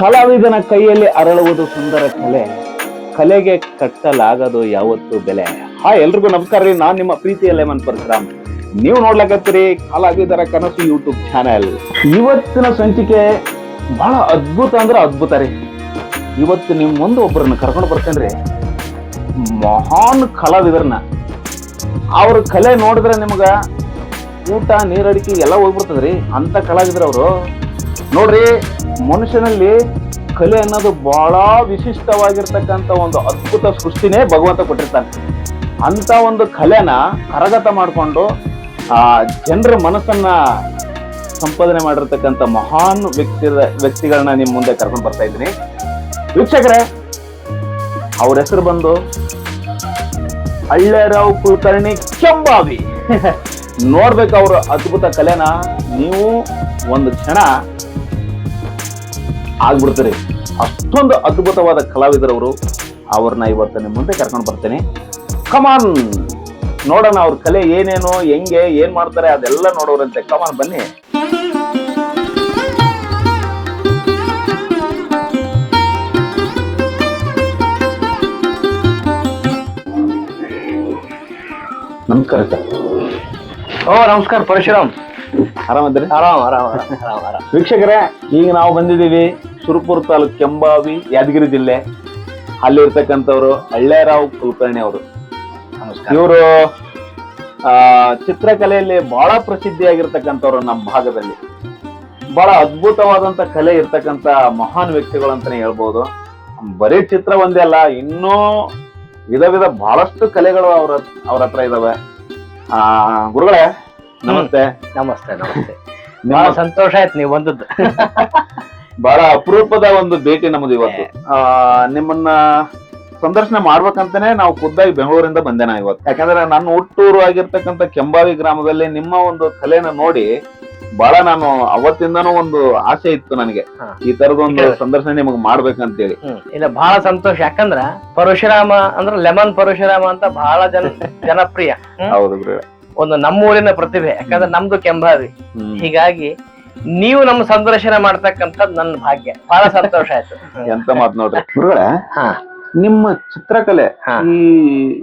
ಕಲಾವಿದನ ಕೈಯಲ್ಲಿ ಅರಳುವುದು ಸುಂದರ ಕಲೆ. ಕಲೆಗೆ ಕಟ್ಟಲಾಗದು ಯಾವತ್ತು ಬೆಲೆ. ಹಾ ಎಲ್ರಿಗೂ ನಮಸ್ಕಾರ ರೀ. ನಾನ್ ನಿಮ್ಮ ಪ್ರೀತಿಯ ಲೆಮನ್ ಪರಶುರಾಮ್. ನೀವು ನೋಡ್ಲಕತ್ತೀರಿ ಕಲಾವಿದರ ಕನಸು ಯೂಟ್ಯೂಬ್ ಚಾನೆಲ್. ಇವತ್ತಿನ ಸಂಚಿಕೆ ಬಹಳ ಅದ್ಭುತ ಅಂದ್ರೆ ಅದ್ಭುತ ರೀ. ಇವತ್ತು ನಿಮ್ ಮುಂದೆ ಒಬ್ಬರನ್ನ ಕರ್ಕೊಂಡು ಬರ್ತೇನ್ರಿ ಮಹಾನ್ ಕಲಾವಿದರನ್ನ. ಅವ್ರ ಕಲೆ ನೋಡಿದ್ರೆ ನಿಮ್ಗ ಊಟ, ನೀರಡಿಕೆ ಎಲ್ಲ ಹೋಗ್ಬಿಡ್ತದ್ರಿ. ಅಂತ ಕಲಾವಿದ್ರ ಅವರು ನೋಡ್ರಿ, ಮನುಷ್ಯನಲ್ಲಿ ಕಲೆ ಅನ್ನೋದು ಬಹಳ ವಿಶಿಷ್ಟವಾಗಿರ್ತಕ್ಕಂಥ ಒಂದು ಅದ್ಭುತ ಸೃಷ್ಟಿನೇ ಭಗವಂತ ಕೊಟ್ಟಿರ್ತಾನೆ. ಅಂತ ಒಂದು ಕಲೆನ ಕರಗತ ಮಾಡಿಕೊಂಡು, ಆ, ಜನರ ಮನಸ್ಸನ್ನ ಸಂಪಾದನೆ ಮಾಡಿರ್ತಕ್ಕಂಥ ಮಹಾನ್ ವ್ಯಕ್ತಿ ವ್ಯಕ್ತಿಗಳನ್ನ ನಿಮ್ಮ ಮುಂದೆ ಕರ್ಕೊಂಡು ಬರ್ತಾ ಇದ್ದೀನಿ. ವೀಕ್ಷಕರೇ, ಅವ್ರ ಹೆಸರು ಬಂದು ಅಳ್ಳೆರಾವ್ ಕುಲಕರ್ಣಿ ಕೆಂಬಾವಿ. ನೋಡ್ಬೇಕು ಅವ್ರ ಅದ್ಭುತ ಕಲೆನ. ನೀವು ಒಂದು ಕ್ಷಣ ಆಗ್ಬಿಡ್ತೀರಿ ಅಷ್ಟೊಂದು ಅದ್ಭುತವಾದ ಕಲಾವಿದರವರು ಅವ್ರನ್ನ ಇವತ್ತು ನಿಮ್ಮ ಮುಂದೆ ಕರ್ಕೊಂಡು ಬರ್ತೇನೆ. ಕಮಾನ್ ನೋಡೋಣ ಅವ್ರ ಕಲೆ ಏನೇನು ಹೆಂಗೆ ಏನ್ ಮಾಡ್ತಾರೆ ಅದೆಲ್ಲ ನೋಡೋರಂತೆ. ಕಮಾನ್ ಬನ್ನಿ. ನಮಸ್ಕಾರ ಸರ್. ಓ ನಮಸ್ಕಾರ ಪರಶುರಾಮ್. ಆರಾಮದ್ರಿ ಆರಾಮ ಆರಾಮ್ ಆರಾಮ್ ಆರಾಮ್ ಆರಾಮ್. ವೀಕ್ಷಕರೇ ಈಗ ನಾವು ಬಂದಿದ್ದೀವಿ. ಸುರಪುರ ತಾಲೂಕು ಕೆಂಬಾವಿ ಯಾದಗಿರಿ ಜಿಲ್ಲೆ. ಅಲ್ಲಿರ್ತಕ್ಕಂಥವ್ರು ಹಳ್ಳೇರಾವ್ ಕುಲಕರ್ಣಿ ಅವರು. ಇವರು ಚಿತ್ರಕಲೆಯಲ್ಲಿ ಬಹಳ ಪ್ರಸಿದ್ಧಿಯಾಗಿರ್ತಕ್ಕಂಥವ್ರು ನಮ್ಮ ಭಾಗದಲ್ಲಿ. ಬಹಳ ಅದ್ಭುತವಾದಂತ ಕಲೆ ಇರ್ತಕ್ಕಂಥ ಮಹಾನ್ ವ್ಯಕ್ತಿಗಳು ಅಂತಾನೆ ಹೇಳ್ಬೋದು. ಬರೀ ಚಿತ್ರ ಒಂದೇ ಅಲ್ಲ ಇನ್ನೂ ವಿಧ ವಿಧ ಬಹಳಷ್ಟು ಕಲೆಗಳು ಅವ್ರ ಅವ್ರ ಹತ್ರ ಇದಾವೆ. ಆ ಗುರುಗಳೇ ನಮಸ್ತೆ. ನಮಸ್ತೆ ನಮಸ್ತೆ. ಸಂತೋಷ ಆಯ್ತು ನೀವು ಬಂದದ್ದು. ಬಹಳ ಅಪರೂಪದ ಒಂದು ಭೇಟಿ ನಮ್ದು ಇವತ್ತು. ಆ, ನಿಮ್ಮನ್ನ ಸಂದರ್ಶನ ಮಾಡ್ಬೇಕಂತಾನೆ ನಾವು ಖುದ್ದಾಗಿ ಬೆಂಗಳೂರಿಂದ ಬಂದೆ ನಾ ಇವತ್ತು. ಯಾಕಂದ್ರೆ ನನ್ನ ಹುಟ್ಟೂರು ಆಗಿರ್ತಕ್ಕಂಥ ಕೆಂಬಾವಿ ಗ್ರಾಮದಲ್ಲಿ ನಿಮ್ಮ ಒಂದು ಕಲೆನ ನೋಡಿ ಬಹಳ ನಾನು ಅವತ್ತಿಂದನೂ ಒಂದು ಆಸೆ ಇತ್ತು ನನಗೆ. ಈ ಈ ತರದೊಂದು ಸಂದರ್ಶನ ನಿಮಗೆ ಮಾಡ್ಬೇಕಂತೇಳಿ. ಹ್ಮ್. ಇಲ್ಲ ಬಹಳ ಸಂತೋಷ. ಯಾಕಂದ್ರ ಪರಶುರಾಮ ಅಂದ್ರ ಲೆಮನ್ ಪರಶುರಾಮ ಅಂತ ಬಹಳ ಜನ ಜನಪ್ರಿಯ. ಹ್ಮ್? ಹೌದು ಗುರುಗಳೇ. ಒಂದು ನಮ್ಮೂರಿನ ಪ್ರತಿಭೆ. ಯಾಕಂದ್ರೆ ನಮ್ದು ಕೆಂಬಾವಿ. ಹೀಗಾಗಿ ನೀವು ನಮ್ಮ ಸಂದರ್ಶನ ಮಾಡ್ತಕ್ಕಂಥದ್ದು ನನ್ನ ಭಾಗ್ಯ. ಬಹಳ ಸಂತೋಷ ಆಯ್ತು. ಎಂತ ಮಾತು ನೋಡ್ರಿ. ಗುರುಗಳ ಹಾ. ನಿಮ್ಮ ಚಿತ್ರಕಲೆ ಈ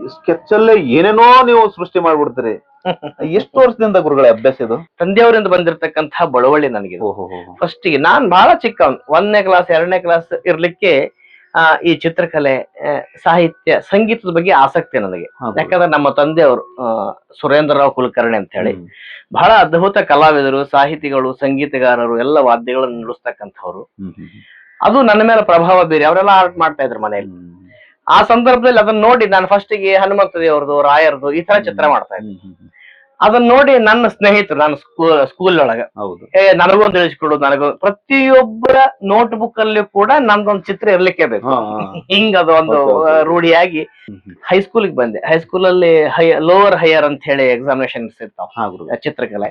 ಸ್ಕೆಚ್ ಅಲ್ಲೇ ಏನೇನೋ ನೀವು ಸೃಷ್ಟಿ ಮಾಡ್ಬಿಡ್ತೀರಿ. ಎಷ್ಟು ವರ್ಷದಿಂದ ಗುರುಗಳ ಅಭ್ಯಾಸ ಇದು? ತಂದೆಯವರಿಂದ ಬಂದಿರತಕ್ಕಂತಹ ಬಳುವಳಿ ನನಗೆ ಓಹೋ ಫಸ್ಟ್ಗೆ ನಾನ್ ಬಹಳ ಚಿಕ್ಕವನ್. ಒಂದನೇ ಕ್ಲಾಸ್ ಎರಡನೇ ಕ್ಲಾಸ್ ಇರ್ಲಿಕ್ಕೆ ಈ ಚಿತ್ರಕಲೆ ಸಾಹಿತ್ಯ ಸಂಗೀತದ ಬಗ್ಗೆ ಆಸಕ್ತಿ ನನಗೆ. ಯಾಕಂದ್ರೆ ನಮ್ಮ ತಂದೆಯವರು ಆ, ಸುರೇಂದ್ರರಾವ್ ಕುಲಕರ್ಣಿ ಅಂತ ಹೇಳಿ ಬಹಳ ಅದ್ಭುತ ಕಲಾವಿದರು ಸಾಹಿತಿಗಳು ಸಂಗೀತಗಾರರು ಎಲ್ಲ ವಾದ್ಯಗಳನ್ನು ನುಡಿಸ್ತಕ್ಕಂಥವ್ರು. ಅದು ನನ್ನ ಮೇಲೆ ಪ್ರಭಾವ ಬೀರಿ ಅವರೆಲ್ಲ ಆರ್ಟ್ ಮಾಡ್ತಾ ಇದ್ರು ಮನೆಯಲ್ಲಿ. ಆ ಸಂದರ್ಭದಲ್ಲಿ ಅದನ್ನ ನೋಡಿ ನಾನು ಫಸ್ಟಿಗೆ ಹನುಮಂತ ಹನುಮಂತದೇವರದು ರಾಯರ್ದು ಈ ತರ ಚಿತ್ರ ಮಾಡ್ತಾ ಇದ್ದೆ. ಅದನ್ನ ನೋಡಿ ನನ್ನ ಸ್ನೇಹಿತರು ನಾನು ಸ್ಕೂಲ್ ಒಳಗ ಹೌದು. ಏ ನನಗೊಂದು ತಿಳಿಸ್ಕೊಡು ನನಗೂ ಪ್ರತಿಯೊಬ್ಬರ ನೋಟ್ ಬುಕ್ ಅಲ್ಲಿ ಕೂಡ ನಂದೊಂದು ಚಿತ್ರ ಇರ್ಲಿಕ್ಕೆ ಬೇಕು. ಹಿಂಗ ಅದು ಒಂದು Okay, okay. ಆ, ರೂಢಿಯಾಗಿ ಹೈಸ್ಕೂಲ್ ಬಂದೆ. ಹೈಸ್ಕೂಲ್ ಅಲ್ಲಿ ಹೈ ಲೋವರ್ ಹೈಯರ್ ಅಂತ ಹೇಳಿ ಎಕ್ಸಾಮಿನೇಷನ್ಸ್ ಇರ್ತಾವ. ಚಿತ್ರಕಲೆ.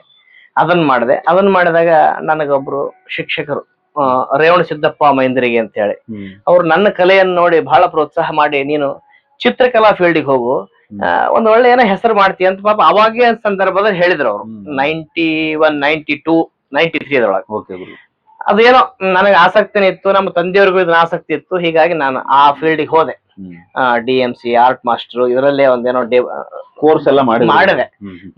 ಅದನ್ನ ಮಾಡಿದೆ. ಅದನ್ನ ಮಾಡಿದಾಗ ನನಗೊಬ್ರು ಶಿಕ್ಷಕರು ರೇವಣ ಸಿದ್ದಪ್ಪ ಮೈಂದ್ರಿಗೆ ಅಂತ ಹೇಳಿ. ಅವ್ರು ನನ್ನ ಕಲೆಯನ್ನು ನೋಡಿ ಬಹಳ ಪ್ರೋತ್ಸಾಹ ಮಾಡಿ ನೀನು ಚಿತ್ರಕಲಾ ಫೀಲ್ಡಿಗೆ ಹೋಗು. ಒಂದ್ ಒಳ್ಳೆ ಏನೋ ಹೆಸರು ಮಾಡ್ತಿ ಅಂತ ಪಾಪ ಅವಾಗೇ ಸಂದರ್ಭದಲ್ಲಿ ಹೇಳಿದ್ರು ಅವ್ರು. Ninety one ninety two ninety three ಅದ್ರೊಳಗೆ ಅದೇನೋ ನನಗೆ ಆಸಕ್ತಿನೇ ಇತ್ತು ನಮ್ಮ ತಂದೆಯವ್ರಿಗೂ ಇದನ್ನ ಆಸಕ್ತಿ ಇತ್ತು ಹೀಗಾಗಿ ನಾನು ಆ ಫೀಲ್ಡಿಗೆ ಹೋದೆ. D M C art master ಇದರಲ್ಲೇ ಒಂದೇನೋ ಡೇ ಕೋರ್ಸ್ ಎಲ್ಲ ಮಾಡಿ ಮಾಡಿದೆ.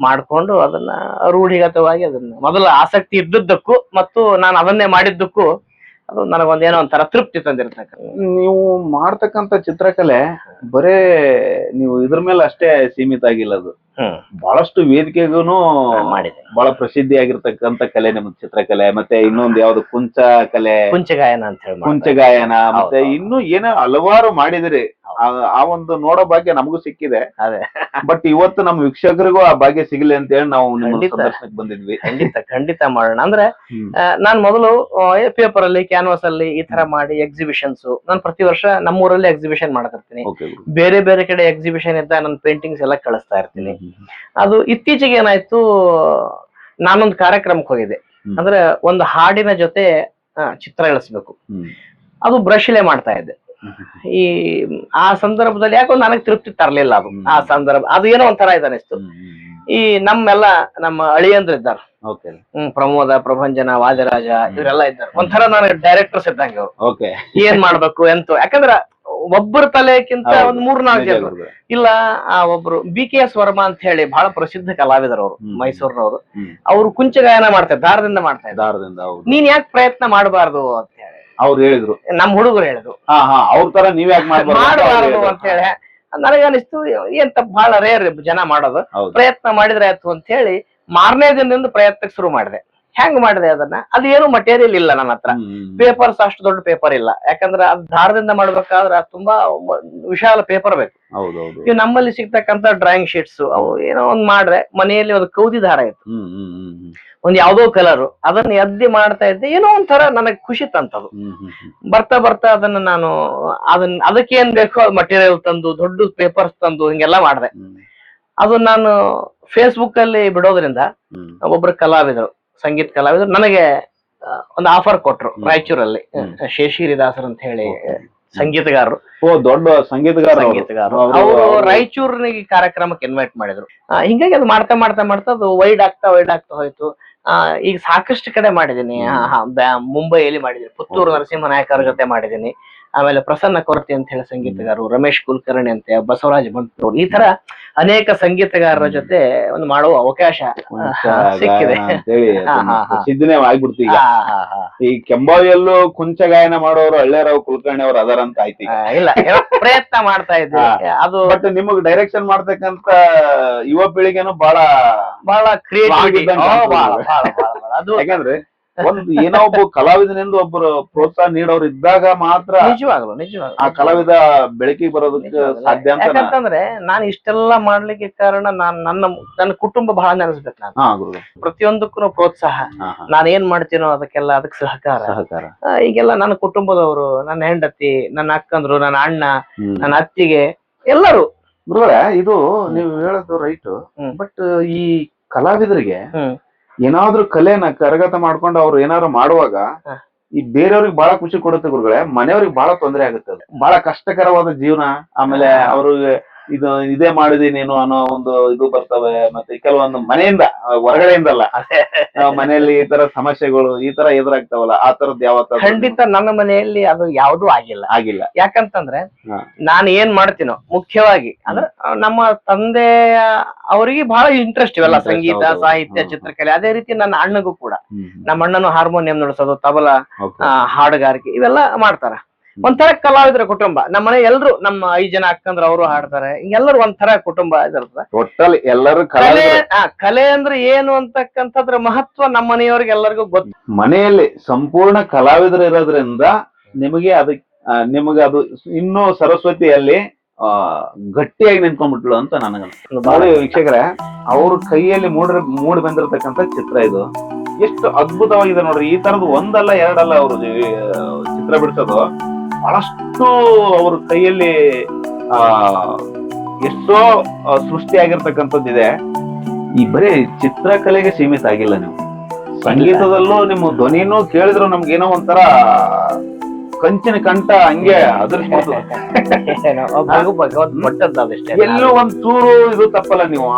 ಮಾಡ್ಕೊಂಡು ಅದನ್ನ ರೂಢಿಗತವಾಗಿ ಅದನ್ನ ಮೊದಲ ಆಸಕ್ತಿ ಇದ್ದದ್ದಕ್ಕೂ ಮತ್ತು ನಾನು ಅದನ್ನೇ ಮಾಡಿದ್ದಕ್ಕೂ ಅದು ನನಗೊಂದೇನೋ ಒಂಥರ ತೃಪ್ತಿ ತಂದಿರ್ತಕ್ಕ ನೀವು ಮಾಡ್ತಕ್ಕಂಥ ಚಿತ್ರಕಲೆ ಬರೇ ನೀವು ಇದ್ರ ಮೇಲೆ ಅಷ್ಟೇ ಸೀಮಿತ ಆಗಿಲ್ಲ ಅದು. ಬಹಳಷ್ಟು ವೇದಿಕೆಗೂ ಮಾಡಿದೆ. ಬಹಳ ಪ್ರಸಿದ್ಧಿ ಆಗಿರ್ತಕ್ಕಂತ ಕಲೆ ನಿಮ್ ಚಿತ್ರಕಲೆ ಮತ್ತೆ ಇನ್ನೊಂದು ಯಾವ್ದು ಕುಂಚ ಕಲೆ ಕುಂಚಗಾಯನ ಅಂತ ಹೇಳಿ ಕುಂಚ ಗಾಯನ ಮತ್ತೆ ಇನ್ನು ಏನೋ ಹಲವಾರು ಮಾಡಿದ್ರಿ. ಆ- ಒಂದು ನೋಡೋ ಭಾಗ್ಯ ನಮಗೂ ಸಿಕ್ಕಿದೆ. ಅದೇ. ಬಟ್ ಇವತ್ತು ನಮ್ಮ ವೀಕ್ಷಕರಿಗೂ ಆ ಭಾಗ್ಯ ಸಿಗಲಿ ಅಂತ ಹೇಳಿ ನಾವು ನಿಮ್ಮ ಖಂಡಿತ. ಸಂದರ್ಶನಕ್ಕೆ ಬಂದಿದ್ವಿ. ಖಂಡಿತ ಖಂಡಿತ ಮಾಡೋಣ. ಅಂದ್ರೆ ನಾನ್ ಮೊದಲು ಪೇಪರ್ ಅಲ್ಲಿ ಕ್ಯಾನ್ವಾಸ್ ಅಲ್ಲಿ ಈ ತರ ಮಾಡಿ ಎಕ್ಸಿಬಿಷನ್ಸ್ ನಾನು ಪ್ರತಿ ವರ್ಷ ನಮ್ಮೂರಲ್ಲಿ ಎಕ್ಸಿಬಿಷನ್ ಮಾಡ್ತಿರ್ತೀನಿ. ಬೇರೆ ಬೇರೆ ಕಡೆ ಎಕ್ಸಿಬಿಷನ್ ಇದ್ದ ನನ್ನ ಪೇಂಟಿಂಗ್ಸ್ ಎಲ್ಲ ಕಳಿಸ್ತಾ ಇರ್ತೀನಿ. ಅದು ಇತ್ತೀಚೆಗೆ ಏನಾಯ್ತು ನಾನೊಂದು ಕಾರ್ಯಕ್ರಮಕ್ಕೆ ಹೋಗಿದ್ದೆ. ಅಂದ್ರೆ ಒಂದು ಹಾಡಿನ ಜೊತೆ ಆ, ಚಿತ್ರ ಇಳಿಸ್ಬೇಕು ಅದು ಬ್ರಷ್ಲೆ ಮಾಡ್ತಾ ಇದ್ದೆ. ಈ ಆ ಸಂದರ್ಭದಲ್ಲಿ ಯಾಕೋ ನನಗೆ ತೃಪ್ತಿ ತರಲಿಲ್ಲ ಅದು. ಆ ಸಂದರ್ಭ ಅದು ಏನೋ ಒಂಥರ ಇದನ್ನಿಸ್ತು. ಈ ನಮ್ಮೆಲ್ಲ ನಮ್ಮ ಅಳಿಯಂದ್ರ ಇದ್ದಾರೆ. ಓಕೆ ಹ್ಮ್ ಪ್ರಮೋದ ಪ್ರಭಂಜನ ವಾದಿರಾಜ ಇವರೆಲ್ಲ ಇದ್ದಾರೆ. ಒಂಥರ ನಾನು ಡೈರೆಕ್ಟರ್ಸ್ ಇದ್ದಂಗೆ ಅವ್ರು. ಓಕೆ ಏನ್ ಮಾಡ್ಬೇಕು ಎಂತ? ಯಾಕಂದ್ರ ಒಬ್ಬರ ತಲೆಕ್ಕಿಂತ ಒಂದ್ ಮೂರ್ ನಾಲ್ಕು ಜನ ಇಲ್ಲ ಆ ಒಬ್ರು ಬಿ ಕೆ ಎಸ್ ವರ್ಮಾ ಅಂತ ಹೇಳಿ ಬಹಳ ಪ್ರಸಿದ್ಧ ಕಲಾವಿದರು ಅವರು. ಮೈಸೂರಿನವರು. ಅವರು ಕುಂಚ ಗಾಯನ ಮಾಡ್ತಾರೆ ದಾರದಿಂದ ಮಾಡ್ತಾ ಇದ್ದಾರೆ ನೀನ್ ಯಾಕೆ ಪ್ರಯತ್ನ ಮಾಡಬಾರ್ದು ಅಂತ ಹೇಳಿ. ಅವ್ರು ಹೇಳಿದ್ರು. ನಮ್ ಹುಡುಗರು ಹೇಳಿದ್ರು. ಅವ್ರ ತರ ನೀವ್ ಯಾಕೆ ಮಾಡಬಾರದು ಅಂತ ಹೇಳಿ. ನನಗನಿಸ್ತು ಏನ್ ತಪ್ಪ ಬಹಳ ರೇರ್ ಜನ ಮಾಡೋದು. ಪ್ರಯತ್ನ ಮಾಡಿದ್ರೆ ಆಯ್ತು ಅಂತ ಹೇಳಿ ಮಾರನೇ ದಿನದಿಂದ ಪ್ರಯತ್ನಕ್ಕೆ ಶುರು ಮಾಡಿದೆ. ಹೆಂಗ್ ಮಾಡಿದೆ ಅದನ್ನ? ಅದು ಏನು ಮಟೀರಿಯಲ್ ಇಲ್ಲ ನನ್ನ ಹತ್ರ. ಪೇಪರ್ಸ್ ಅಷ್ಟು ದೊಡ್ಡ ಪೇಪರ್ ಇಲ್ಲ. ಯಾಕಂದ್ರೆ ಅದ್ ದಾರದಿಂದ ಮಾಡ್ಬೇಕಾದ್ರೆ ತುಂಬಾ ವಿಶಾಲ ಪೇಪರ್ ಬೇಕು. ಇವ್ ನಮ್ಮಲ್ಲಿ ಸಿಗ್ತಕ್ಕಂತ ಡ್ರಾಯಿಂಗ್ ಶೀಟ್ಸ್ ಅವು ಏನೋ ಒಂದ್ ಮಾಡ್ರೆ ಮನೆಯಲ್ಲಿ ಒಂದು ಕೌದಿ ದಾರ ಇತ್ತು. ಒಂದ್ ಯಾವ್ದೋ ಕಲರ್ ಅದನ್ನ ಎದ್ದಿ ಮಾಡ್ತಾ ಇದ್ದೆ. ಏನೋ ಒಂಥರ ನನಗೆ ಖುಷಿ ತಂತದು. ಬರ್ತಾ ಬರ್ತಾ ಅದನ್ನ ನಾನು ಅದನ್ನ ಅದಕ್ಕೆ ಏನ್ ಬೇಕೋ ಮಟೀರಿಯಲ್ ತಂದು ದೊಡ್ಡ ಪೇಪರ್ಸ್ ತಂದು ಹಿಂಗೆಲ್ಲಾ ಮಾಡಿದೆ. ಅದು ನಾನು ಫೇಸ್ಬುಕ್ ಅಲ್ಲಿ ಬಿಡೋದ್ರಿಂದ. ಒಬ್ಬರು ಕಲಾವಿದರು ಸಂಗೀತ ಕಲಾವಿದರು ನನಗೆ ಒಂದು ಆಫರ್ ಕೊಟ್ರು. ರಾಯಚೂರಲ್ಲಿ. ಹ್ಮ್. ಶೇಷಗಿರಿದಾಸರ್ ಅಂತ ಹೇಳಿ ಸಂಗೀತಗಾರರು. ಓ ದೊಡ್ಡ ಸಂಗೀತಗಾರ ಸಂಗೀತಗಾರರು. ಅವ್ರು- ರಾಯಚೂರಿನಿಗೆ ಕಾರ್ಯಕ್ರಮಕ್ಕೆ ಇನ್ವೈಟ್ ಮಾಡಿದ್ರು. ಹಿಂಗಾಗಿ ಅದು ಮಾಡ್ತಾ ಮಾಡ್ತಾ ಮಾಡ್ತಾ ಅದು ವೈಡ್ ಆಗ್ತಾ ವೈಡ್ ಆಗ್ತಾ ಹೋಯ್ತು. ಈಗ ಸಾಕಷ್ಟು ಕಡೆ ಮಾಡಿದ್ದೀನಿ. ಮುಂಬೈಯಲ್ಲಿ ಮಾಡಿದ್ದೀನಿ. ಪುತ್ತೂರು ನರಸಿಂಹ ನಾಯಕರ ಅವ್ರ ಜೊತೆ ಮಾಡಿದ್ದೀನಿ. ಆಮೇಲೆ ಪ್ರಸನ್ನ ಕೊರತೆ ಅಂತ ಹೇಳಿ ಸಂಗೀತಗಾರರು ರಮೇಶ್ ಕುಲಕರ್ಣಿ ಅಂತ ಬಸವರಾಜ್ ಬಂತೂರು ಈ ತರ ಅನೇಕ ಸಂಗೀತಗಾರರ ಜೊತೆ ಒಂದು ಮಾಡುವ ಅವಕಾಶ ಸಿಕ್ಕಿದೆ. ಆಗ್ಬಿಡ್ತೀವಿ. ಈ ಕೆಂಬಾವಿಯಲ್ಲೂ ಕುಂಚ ಗಾಯನ ಮಾಡೋರು ಹಳ್ಳಿಯರಾವ್ ಕುಲಕರ್ಣಿ ಅವರು ಅದಾರ ಅಂತ ಆಯ್ತು ಇಲ್ಲ ಪ್ರಯತ್ನ ಮಾಡ್ತಾ ಇದ್ದೀವಿ. ಅದು ಬಟ್ ನಿಮಗ್ ಡೈರೆಕ್ಷನ್ ಮಾಡ್ತಕ್ಕಂತ ಯುವ ಪೀಳಿಗೆನು ಬಹಳ ಬಹಳ ಕ್ರಿಯೇಟಿವ್. ಅದು ಯಾಕಂದ್ರೆ ಒಂದು ಏನೋ ಒಬ್ಬ ಕಲಾವಿದನೆಂದು ಒಬ್ಬರು ಪ್ರೋತ್ಸಾಹ ನೀಡೋರು ಇದ್ದಾಗ ಮಾತ್ರ ನಿಜವಾಗ್ಲು ನಿಜವಾಗ್ಲು. ಆ ಕಲಾವಿದ ಬೆಳಕಿಗೆ ಬರೋದಕ್ಕೆ. ಸಾಧ್ಯ ಅಂತ ನಾ- ಯಾಕಂತಂದ್ರೆ ನಾನು ಇಷ್ಟೆಲ್ಲ ಮಾಡ್ಲಿಕ್ಕೆ ಕಾರಣ ನಾನ್ ನನ್ನ ನನ್ನ ಕುಟುಂಬ ಬಹಳ ನೆನೆಸ್ಬೇಕು ನಾನು. ಪ್ರತಿಯೊಂದಕ್ಕೂ ಪ್ರೋತ್ಸಾಹ. ನಾನು ಏನ್ ಮಾಡ್ತೀನೋ ಅದಕ್ಕೆಲ್ಲ ಅದಕ್ಕೆ ಸಹಕಾರ. ಈಗೆಲ್ಲ ನನ್ನ ಕುಟುಂಬದವರು ನನ್ನ ಹೆಂಡತಿ ನನ್ನ ಅಕ್ಕಂದ್ರು ನನ್ನ ಅಣ್ಣ ನನ್ನ ಅತ್ತಿಗೆ ಎಲ್ಲರೂ. ಗುರುಗಳ ಇದು ನೀವು ಹೇಳೋದು ರೈಟ್. ಬಟ್ ಈ ಕಲಾವಿದರಿಗೆ. ಏನಾದ್ರೂ ಕಲೆನ ಕರಗತ ಮಾಡ್ಕೊಂಡು ಅವ್ರು ಏನಾದ್ರು ಮಾಡುವಾಗ ಈ ಬೇರೆಯವ್ರಿಗೆ ಬಹಳ ಖುಷಿ ಕೊಡುತ್ತೆ ಗುರುಗಳೇ ಮನೆಯವ್ರಿಗೆ ಬಹಳ ತೊಂದರೆ ಆಗುತ್ತೆ ಅದು. ಬಹಳ ಕಷ್ಟಕರವಾದ ಜೀವನ ಆಮೇಲೆ ಅವ್ರಿಗೆ ಇದು ಇದೇ ಮಾಡಿದೀನೇನು ನೀನು ಅನ್ನೋ ಒಂದು ಇದು ಬರ್ತವೆ. ಮತ್ತೆ ಕೆಲವೊಂದು ಮನೆಯಿಂದ ಹೊರಗಡೆಯಿಂದಲ್ಲ. ಮನೆಯಲ್ಲಿ ಈ ತರ ಸಮಸ್ಯೆಗಳು ಈ ತರ ಎದುರಾಗ್ತಾವಲ್ಲ ಆ ತರದ್ ಯಾವ ಖಂಡಿತ ನನ್ನ ಮನೆಯಲ್ಲಿ ಅದು ಯಾವ್ದು ಆಗಿಲ್ಲ. ಆಗಿಲ್ಲ. ಯಾಕಂತಂದ್ರೆ. ನಾನು ಏನ್ ಮಾಡ್ತೀನೋ ಮುಖ್ಯವಾಗಿ ಅಂದ್ರೆ ನಮ್ಮ ತಂದೆ ಅವರಿಗೆ ಬಹಳ ಇಂಟ್ರೆಸ್ಟ್ ಇವೆಲ್ಲ ಸಂಗೀತ ಸಾಹಿತ್ಯ ಚಿತ್ರಕಲೆ ಅದೇ ರೀತಿ ನನ್ನ ಅಣ್ಣಗೂ ಕೂಡ. ನಮ್ಮ ಅಣ್ಣನು ಹಾರ್ಮೋನಿಯಂ ನುಡಿಸೋದು ತಬಲಾ ಹಾಡುಗಾರಿಕೆ ಇವೆಲ್ಲ ಮಾಡ್ತಾರ. ಒಂಥರ ಕಲಾವಿದರ ಕುಟುಂಬ. ನಮ್ಮ ಮನೆ ಎಲ್ರು ನಮ್ಮ ಐದ್ ಜನ ಅಕ್ಕಂದ್ರ ಅವರು ಹಾಡ್ತಾರೆ. ಎಲ್ಲರೂ ಒಂಥರ ಕುಟುಂಬ ಇದಿರ್ತದೆ ಟೋಟಲ್ ಎಲ್ಲರೂ ಕಲೆ ಆ, ಕಲೆ ಅಂದ್ರೆ ಏನು ಅಂತಕ್ಕಂಥದ್ರ ಮಹತ್ವ ನಮ್ಮ ಮನೆಯವ್ರಿಗೆ ಎಲ್ಲರಿಗೂ ಗೊತ್ತು. ಮನೆಯಲ್ಲಿ ಸಂಪೂರ್ಣ ಕಲಾವಿದರು ಇರೋದ್ರಿಂದ ನಿಮಗೆ ಅದಕ್ಕೆ ನಿಮಗೆ ಅದು ಇನ್ನೂ ಸರಸ್ವತಿಯಲ್ಲಿ ಆ ಗಟ್ಟಿಯಾಗಿ ನಿಂತ್ಕೊಂಡ್ಬಿಟ್ಲು ಅಂತ ನನಗನ್ಸುತ್ತೆ ಬಹಳ ವೀಕ್ಷಕರೇ ಅವ್ರ ಕೈಯಲ್ಲಿ ಮೂಡಿ ಮೂಡಿ ಬಂದಿರತಕ್ಕಂತ ಚಿತ್ರ ಇದು. ಎಷ್ಟು ಅದ್ಭುತವಾಗಿದೆ ನೋಡ್ರಿ. ಈ ತರದ್ ಒಂದಲ್ಲ ಎರಡಲ್ಲ ಅವರು ಚಿತ್ರ ಬಿಡಿಸೋದು. ಬಹಳಷ್ಟು ಅವ್ರ ಕೈಯಲ್ಲಿ ಆ ಎಷ್ಟೋ ಸೃಷ್ಟಿ ಸೃಷ್ಟಿಯಾಗಿರ್ತಕ್ಕಂಥದ್ದಿದೆ. ಈ ಬರೀ ಚಿತ್ರಕಲೆಗೆ ಸೀಮಿತ ಆಗಿಲ್ಲ ನೀವು. ಸಂಗೀತದಲ್ಲೂ ನಿಮ್ಮ ಧ್ವನಿನೂ ಕೇಳಿದ್ರು ಏನೋ ಒಂಥರ ಕಂಚಿನ ಕಂಠ ಹಂಗೆ ಎಲ್ಲೋ ಒಂದ್ ಚೂರು ಇದು ತಪ್ಪಲ್ಲ ನೀವು.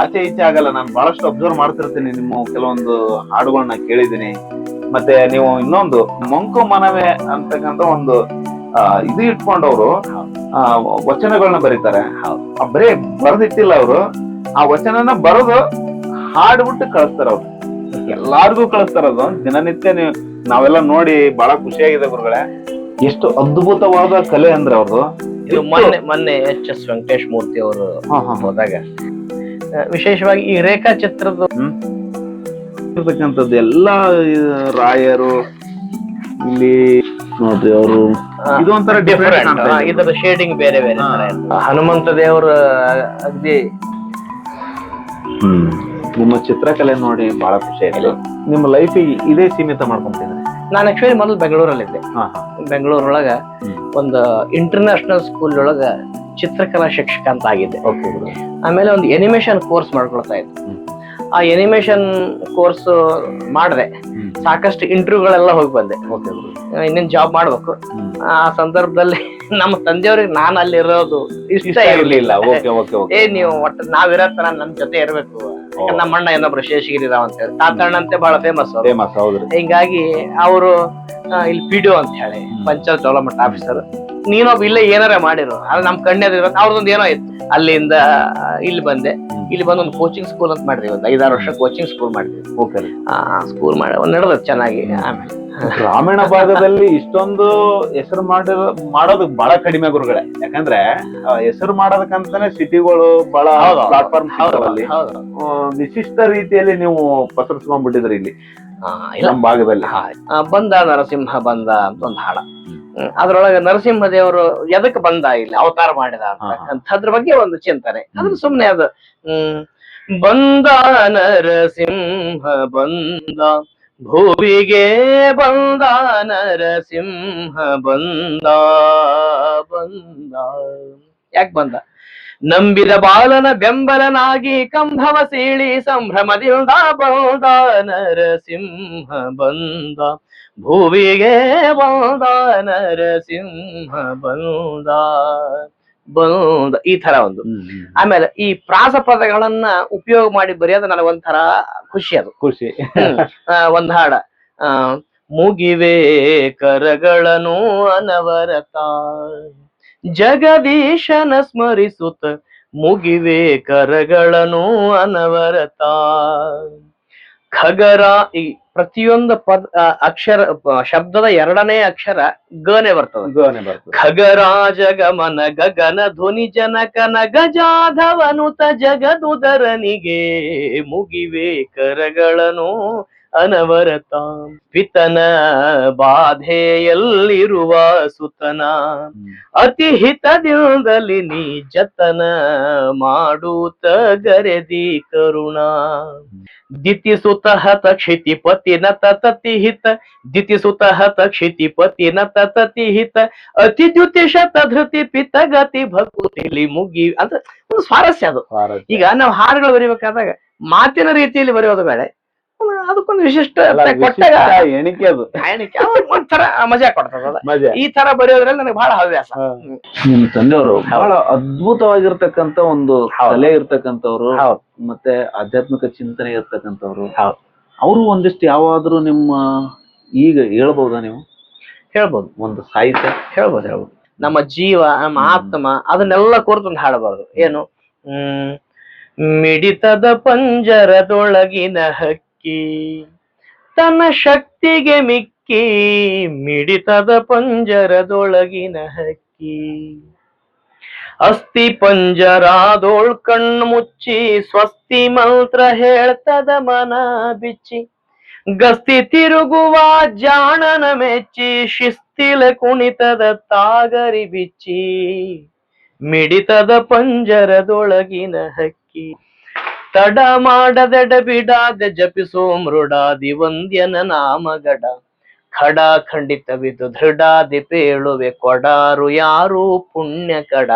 ಆಚೆ ಈಚೆ ಆಗಲ್ಲ. ನಾನು ಬಹಳಷ್ಟು ಅಬ್ಸರ್ವ್ ಮಾಡ್ತಿರ್ತೀನಿ ನಿಮ್ಮ ಕೆಲವೊಂದು ಹಾಡುಗಳನ್ನ ಕೇಳಿದ್ದೀನಿ. ಮತ್ತೆ ನೀವು ಇನ್ನೊಂದು ಮಂಕು ಮನವೇ ಅಂತಕ್ಕಂತ ಒಂದು ಇದು ಇಟ್ಕೊಂಡವ್ರು ವಚನಗಳನ್ನ ಬರೀತಾರೆ. ಬರೀ ಬರೆದಿಟ್ಟಿಲ್ಲ ಅವರು. ಆ ವಚನನ ಬರೆದು ಹಾಡ್ಬಿಟ್ಟು ಕಳಿಸ್ತಾರ ಅವ್ರು. ಎಲ್ಲಾರ್ಗು ಕಳಿಸ್ತಾರ ಅದು. ದಿನನಿತ್ಯ ನೀವು ನಾವೆಲ್ಲ ನೋಡಿ ಬಹಳ ಖುಷಿಯಾಗಿದೆ ಗುರುಗಳೇ. ಎಷ್ಟು ಅದ್ಭುತವಾದ ಕಲೆ ಅಂದ್ರೆ ಅವ್ರದ್ದು ಇದು ಮೊನ್ನೆ ಮೊನ್ನೆ ಎಚ್ ಎಸ್ ವೆಂಕಟೇಶ್ ಮೂರ್ತಿ ಅವರು ಹೋದಾಗ. ವಿಶೇಷವಾಗಿ ಈ ರೇಖಾಚಿತ್ರದ ಇರ್ತಕ್ಕಂಥದ್ದು ಎಲ್ಲ ರಾಯರು ಇಲ್ಲಿ ನೋಡ್ರಿ ಅವರು ಇದು ಒಂಥರ ಡಿಫರೆಂಟ್ ಇದರ ಶೇಡಿಂಗ್ ಬೇರೆ ಬೇರೆ ಹನುಮಂತ ದೇವರ ಅಗದಿ. ಹ್ಮ್. ನಿಮ್ಮ ಚಿತ್ರಕಲೆ ನೋಡಿ ಬಹಳ ಖುಷಿ ಆಯ್ತು. ನಿಮ್ಮ ಲೈಫ್ ಇದೇ ಸೀಮಿತ ಮಾಡ್ಕೊಂತಿದ್ರೆ ನಾನು ಆಕ್ಚುಲಿ ಮೊದಲು ಬೆಂಗಳೂರಲ್ಲಿ ಇದ್ದೆ ಹಾ. ಬೆಂಗಳೂರೊಳಗ. ಒಂದು ಇಂಟರ್ನ್ಯಾಷನಲ್ ಸ್ಕೂಲ್ ಒಳಗ ಚಿತ್ರಕಲಾ ಶಿಕ್ಷಕ ಅಂತ ಆಗಿದ್ದೆ. ಆಮೇಲೆ ಒಂದು ಎನಿಮೇಷನ್ ಕೋರ್ಸ್ ಮಾಡ್ಕೊಳ್ತಾ ಇದ್ದೆ. ಆ ಎನಿಮೇಷನ್ ಕೋರ್ಸ್ ಮಾಡಿದೆ. ಸಾಕಷ್ಟು ಇಂಟರ್ವ್ಯೂಗಳೆಲ್ಲ ಹೋಗಿ ಬಂದೆ. ಇನ್ನೇನು ಜಾಬ್ ಮಾಡ್ಬೇಕು. ಆ ಸಂದರ್ಭದಲ್ಲಿ ನಮ್ಮ ತಂದೆಯವ್ರಿಗೆ ನಾನು ಅಲ್ಲಿರೋದು ಇಷ್ಟ ಇಷ್ಟ ಇರ್ಲಿಲ್ಲ. ಇರ್ಲಿಲ್ಲ. ಓಕೆ ಓಕೆ ಏ ನೀವು ಒಟ್ಟು ನಾವಿರೋ ತರ ನಮ್ ಜೊತೆ ಇರಬೇಕು. ಯಾಕಂದ್ರೆ ನಮ್ಮ ಅಣ್ಣ ಇನ್ನೊಬ್ರು ಶೇಷಗಿರಿ ಅಂತ ಹೇಳಿ. ತಾತಣ್ಣಂತೆ ಬಹಳ ಫೇಮಸ್ ಫೇಮಸ್ ಹೌದ್ರಿ. ಹಿಂಗಾಗಿ ಅವರು ಇಲ್ಲಿ ಪಿ ಡಿ ಅಂತ ಹೇಳಿ ಪಂಚಾಯತ್ ಡೆವಲಪ್ಮೆಂಟ್ ಆಫೀಸರ್ ನೀನೊಬ್ಬ ಇಲ್ಲೇ ಏನಾರ ಮಾಡಿರು. ಅದ್ರ ನಮ್ ಕಣ್ಣೆದ್ರು ಅವ್ರದೊಂದು ಏನೋ ಇತ್ತು. ಅಲ್ಲಿಂದ ಇಲ್ಲಿ ಬಂದೆ. ಇಲ್ಲಿ ಬಂದು ಒಂದು ಕೋಚಿಂಗ್ ಸ್ಕೂಲ್ ಅಂತ ಮಾಡಿದ್ವಿ ಒಂದು ಐದಾರು ವರ್ಷ ಕೋಚಿಂಗ್ ಸ್ಕೂಲ್ ಮಾಡಿದ್ವಿ ಓಕೆ ಸ್ಕೂಲ್ ಮಾಡಿ ಒಂದ್ ನಡೆದ ಚೆನ್ನಾಗಿ ಆಮೇಲೆ. ಗ್ರಾಮೀಣ ಭಾಗದಲ್ಲಿ ಇಷ್ಟೊಂದು ಹೆಸರು ಮಾಡಿರೋ ಮಾಡೋದು ಬಹಳ ಕಡಿಮೆ ಗುರುಗಳೇ. ಯಾಕಂದ್ರೆ ಹೆಸರು ಮಾಡೋದಕ್ಕಂತಾನೆ ಸಿಟಿಗಳು ಬಹಳ ಹೌದು, ಪ್ಲಾಟ್ಫಾರ್ಮ್ ಹೌದು ಹೌದು ವಿಶಿಷ್ಟ ರೀತಿಯಲ್ಲಿ ನೀವು ಪಸರಿಸ್ಕೊಂಡ್ಬಿಟ್ಟಿದ್ರಿ ಇಲ್ಲಿ. ನಮ್ಮ ಭಾಗದಲ್ಲಿ. ಬಂದ ನರಸಿಂಹ ಬಂದ ಅಂತ ಒಂದು ಹಾಡ. ಅದ್ರೊಳಗೆ ನರಸಿಂಹದೇವರು ಎದಕ್ ಬಂದ ಇಲ್ಲಿ ಅವತಾರ ಮಾಡಿದ ಅಂತದ್ರ ಬಗ್ಗೆ ಒಂದು ಚಿಂತನೆ. ಅದ್ರ ಸುಮ್ನೆ ಅದು ಹ್ಮ್. ಬಂದ ನರಸಿಂಹ ಬಂದ ಭೂವಿಗೆ ಬಂದ ನರಸಿಂಹ ಬಂದ ಬಂದ. ಯಾಕೆ ಬಂದ? ನಂಬಿದ ಬಾಲನ ಬೆಂಬಲನಾಗಿ ಕಂಭವ ಸೀಳಿ ಸಂಭ್ರಮದಿಂದ ಬಂದ ನರಸಿಂಹ ಬಂದ. ಭೂವಿಗೆ ಬಂದ ನರಸಿಂಹ ಬಂದ ಬಂದ. ಈ ತರ ಒಂದು. ಆಮೇಲೆ ಈ ಪ್ರಾಸ ಪದಗಳನ್ನ ಉಪಯೋಗ ಮಾಡಿ ಬರೆಯೋದು ನನಗೊಂಥರ ಖುಷಿ ಅದು. ಖುಷಿ. ಒಂದ್ ಹಾಡ. ಮುಗಿವೆ ಕರಗಳನು ಅನವರತ. ಜಗದೀಶನ ಸ್ಮರಿಸುತ್ತ ಮುಗಿವೆ ಕರಗಳನು ಅನವರತ. ಖಗರ ಈ ಪ್ರತಿಯೊಂದು ಪದ ಅಕ್ಷರ ಶಬ್ದದ ಎರಡನೇ ಅಕ್ಷರ ಗನೆ ಬರ್ತದೆ. ಗನೆ ಬರ್ತದೆ. ಖಗರಾಜ ಗಮನ ಗಗನ ಧ್ವನಿ ಜನಕನ ಗಜಾಧವನುತ ಜಗದುದರನಿಗೆ ಮುಗಿವೆ ಕರಗಳನ್ನು ಅನವರತ. ಪಿತನ ಬಾಧೆಯಲ್ಲಿರುವ ಸುತನ. ಅತಿ ಹಿತದಿಂದಲಿ ನೀ ಜತನ ಮಾಡೂತ ಗರೆದಿ ಕರುಣ. ದಿತಿ ಸುತ ಹತ ಕ್ಷಿತಿಪತಿ ನತ ತತಿ ಹಿತ. ದಿತಿ ಸುತ ಹತ ಕ್ಷಿತಿಪತಿ ನತ ತತಿ ಹಿತ. ಅತಿ ದ್ಯುತಿ ಶತಧೃತಿ ಪಿತ ಗತಿ ಭಕುತಿಲಿ ಮುಗಿ. ಅಂತ ಒಂದು ಸ್ವಾರಸ್ಯ ಅದು. ಈಗ ನಾವು ಹಾಡುಗಳು ಬರಿಬೇಕಾದಾಗ ಮಾತಿನ ರೀತಿಯಲ್ಲಿ ಬರೆಯೋದು ಬೇಡ. ಅದಕ್ಕೊಂದು ವಿಶಿಷ್ಟ ಕೊಟ್ಟಾಗ ಎಣಿಕೆ ಅದು. ಒಂಥರ ಮಜಾ ಕೊಡ್ತದ ಮಜಾ. ಈ ತರ ಬರೆಯೋದ್ರಲ್ಲಿ ನನಗೆ ಬಹಳ ಹವ್ಯಾಸ. ನಿಮ್ ತಂದೆಯವರು ಬಹಳ ಅದ್ಭುತವಾಗಿರ್ತಕ್ಕಂತ ಒಂದು. ಕಲೆ ಇರ್ತಕ್ಕಂಥವ್ರು ಮತ್ತೆ ಆಧ್ಯಾತ್ಮಿಕ ಚಿಂತನೆ ಇರ್ತಕ್ಕಂಥವ್ರು. ಅವರು ಒಂದಿಷ್ಟು ಯಾವಾದ್ರೂ ನಿಮ್ಮ ಈಗ ಹೇಳ್ಬಹುದಾ ನೀವು? ಹೇಳ್ಬೋದು. ಒಂದು ಸಾಹಿತ್ಯ? ಹೇಳ್ಬೋದು ಹೇಳ್ಬೋದು. ನಮ್ಮ ಜೀವ ನಮ್ಮ ಆತ್ಮ ಅದನ್ನೆಲ್ಲ ಕುರಿತು ಒಂದು ಹಾಡಬಾರ್ದು. ಏನು? ಹ್ಮ್. ಮಿಡಿತದ ಪಂಜರದೊಳಗಿನ ಹಕ್ಕಿ ತನ್ನ ಶಕ್ತಿಗೆ ಮಿಕ್ಕಿ, ಮಿಡಿತದ ಪಂಜರದೊಳಗಿನ ಹಕ್ಕಿ. ಅಸ್ಥಿ ಪಂಜರಾದೋಳ್ ಕಣ್ಣು ಮುಚ್ಚಿ, ಸ್ವಸ್ತಿ ಮಂತ್ರ ಹೇಳ್ತದ ಮನ ಬಿಚ್ಚಿ. ಗಸ್ತಿ ತಿರುಗುವ ಜಾಣನ ಮೆಚ್ಚಿ, ಶಿಸ್ತಿಲ ಕುಣಿತದ ತಾಗರಿ ಬಿಚ್ಚಿ. ಮಿಡಿತದ ಪಂಜರದೊಳಗಿನ ಹಕ್ಕಿ. ತಡ ಮಾಡದೆಡ ಬಿಡಾದೆ ಜಪಿಸೋ ಮೃಡಾದಿ ವಂದ್ಯನ ನಾಮಗಡ. ಖಡ ಖಂಡಿತವಿದು ದೃಢಾದಿ ಪೇಳುವೆ ಕೊಡಾರು ಯಾರು ಪುಣ್ಯ ಕಡ